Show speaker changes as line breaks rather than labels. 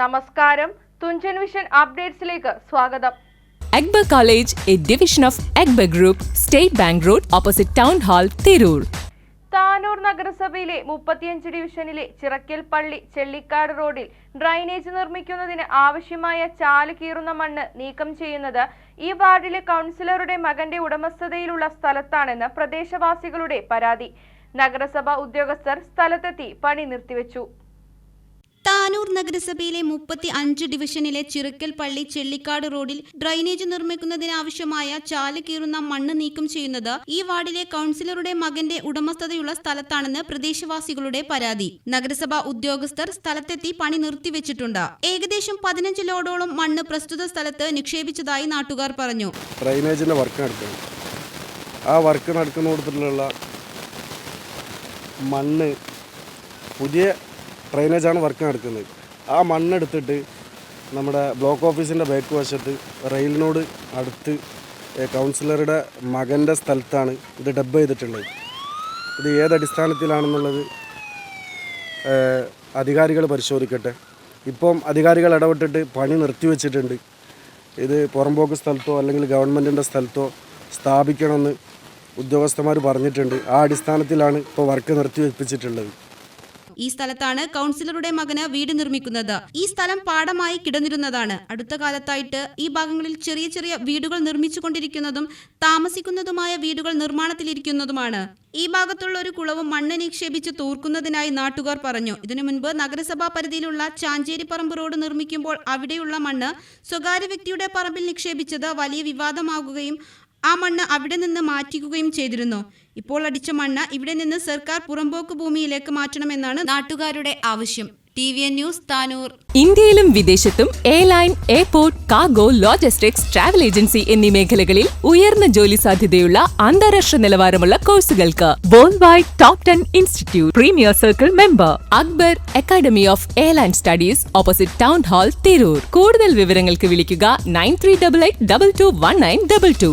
നമസ്കാരം. തുഞ്ചൻ വിഷൻ അപ്ഡേറ്റ്സിലേക്ക് സ്വാഗതം.
എഗ്ബ college A division of എഗ്ബ group state bank road opposite town hall Tirur.
Tanur നഗരസഭയിലെ മുപ്പത്തിയഞ്ച് ഡിവിഷനിലെ ചിറക്കൽ പള്ളി ചെള്ളിക്കാട് റോഡിൽ ഡ്രൈനേജ് നിർമ്മിക്കുന്നതിന് ആവശ്യമായ ചാൽ കീറുന്ന മണ്ണ് നീക്കം ചെയ്യുന്നത് ഈ വാർഡിലെ കൗൺസിലറുടെ മകന്റെ ഉടമസ്ഥതയിലുള്ള സ്ഥലത്താണെന്ന് പ്രദേശവാസികളുടെ പരാതി. നഗരസഭാ ഉദ്യോഗസ്ഥർ സ്ഥലത്തെത്തി പണി നിർത്തിവെച്ചു.
താനൂർ നഗരസഭയിലെ മുപ്പത്തി അഞ്ച് ഡിവിഷനിലെ ചിറക്കൽ പള്ളി ചെള്ളിക്കാട് റോഡിൽ ഡ്രൈനേജ് നിർമ്മിക്കുന്നതിനാവശ്യമായ ചാൽ കീറുന്ന മണ്ണ് നീക്കം ചെയ്യുന്നത് ഈ വാർഡിലെ കൗൺസിലറുടെ മകന്റെ ഉടമസ്ഥതയുള്ള സ്ഥലത്താണെന്ന് പ്രദേശവാസികളുടെ പരാതി. നഗരസഭാ ഉദ്യോഗസ്ഥർ സ്ഥലത്തെത്തി പണി നിർത്തിവെച്ചിട്ടുണ്ട്. ഏകദേശം പതിനഞ്ച് ലോഡോളം മണ്ണ് പ്രസ്തുത സ്ഥലത്ത് നിക്ഷേപിച്ചതായി നാട്ടുകാർ പറഞ്ഞു.
ഡ്രൈനേജിന്റെ വർക്ക് നടക്കുകയാണ് ആ വർക്ക് നടക്കുന്നിടത്തുള്ള മണ്ണ് പുതിയ ഡ്രൈനേജാണ് വർക്ക് നടക്കുന്നത് ആ മണ്ണെടുത്തിട്ട് നമ്മുടെ ബ്ലോക്ക് ഓഫീസിന്റെ ബാക്ക് വശത്ത് റെയിലിനോട് അടുത്ത് കൗൺസിലറുടെ മകന്റെ സ്ഥലത്താണ് ഇത് ഡബ് ചെയ്തിട്ടുള്ളത്. ഇത് ഏതടിസ്ഥാനത്തിലാണെന്നുള്ളത് അധികാരികൾ പരിശോധിക്കട്ടെ. ഇപ്പം അധികാരികൾ ഇടപെട്ടിട്ട് പണി നിർത്തിവെച്ചിട്ടുണ്ട് ഇത് പുറമ്പോക്ക് സ്ഥലത്തോ അല്ലെങ്കിൽ ഗവൺമെന്റിന്റെ സ്ഥലത്തോ സ്ഥാപിക്കണമെന്ന് ഉദ്യോഗസ്ഥന്മാർ പറഞ്ഞിട്ടുണ്ട്. ആ അടിസ്ഥാനത്തിലാണ് ഇപ്പോൾ വർക്ക് നിർത്തിവെപ്പിച്ചിട്ടുള്ളത്
ഈ സ്ഥലത്താണ് കൗൺസിലറുടെ മകന് വീട് നിർമ്മിക്കുന്നത്. ഈ സ്ഥലം പാടമായി കിടന്നിരുന്നതാണ്. അടുത്ത കാലത്തായിട്ട് ഈ ഭാഗങ്ങളിൽ ചെറിയ ചെറിയ വീടുകൾ നിർമ്മിച്ചുകൊണ്ടിരിക്കുന്നതും താമസിക്കുന്നതുമായ വീടുകൾ നിർമ്മാണത്തിലിരിക്കുന്നതുമാണ്. ഈ ഭാഗത്തുള്ള ഒരു കുളവും മണ്ണ് നിക്ഷേപിച്ച് തൂർക്കുന്നതിനായി നാട്ടുകാർ പറഞ്ഞു. ഇതിനു മുൻപ് നഗരസഭാ പരിധിയിലുള്ള ചാഞ്ചേരിപ്പറമ്പ് റോഡ് നിർമ്മിക്കുമ്പോൾ അവിടെയുള്ള മണ്ണ് സ്വകാര്യ വ്യക്തിയുടെ പറമ്പിൽ നിക്ഷേപിച്ചത് വലിയ വിവാദമാകുകയും ആ മണ്ണ് അവിടെ നിന്ന് മാറ്റിക്കുകയും ചെയ്തിരുന്നു. ഇപ്പോൾ അടിച്ച മണ്ണ് ഇവിടെ നിന്ന് സർക്കാർ പുറമ്പോക്ക് ഭൂമിയിലേക്ക് മാറ്റണമെന്നാണ് നാട്ടുകാരുടെ ആവശ്യം. ന്യൂസ് താനൂർ.
ഇന്ത്യയിലും വിദേശത്തും airline airport cargo logistics travel agency എന്നീ മേഖലകളിൽ ഉയർന്ന ജോലി സാധ്യതയുള്ള അന്താരാഷ്ട്ര നിലവാരമുള്ള കോഴ്സുകൾക്ക് world wide top ten institute premier circle member Akbar academy of airline studies opposite town hall Tirur. കൂടുതൽ വിവരങ്ങൾക്ക് വിളിക്കുക nine three double eight double two one nine double two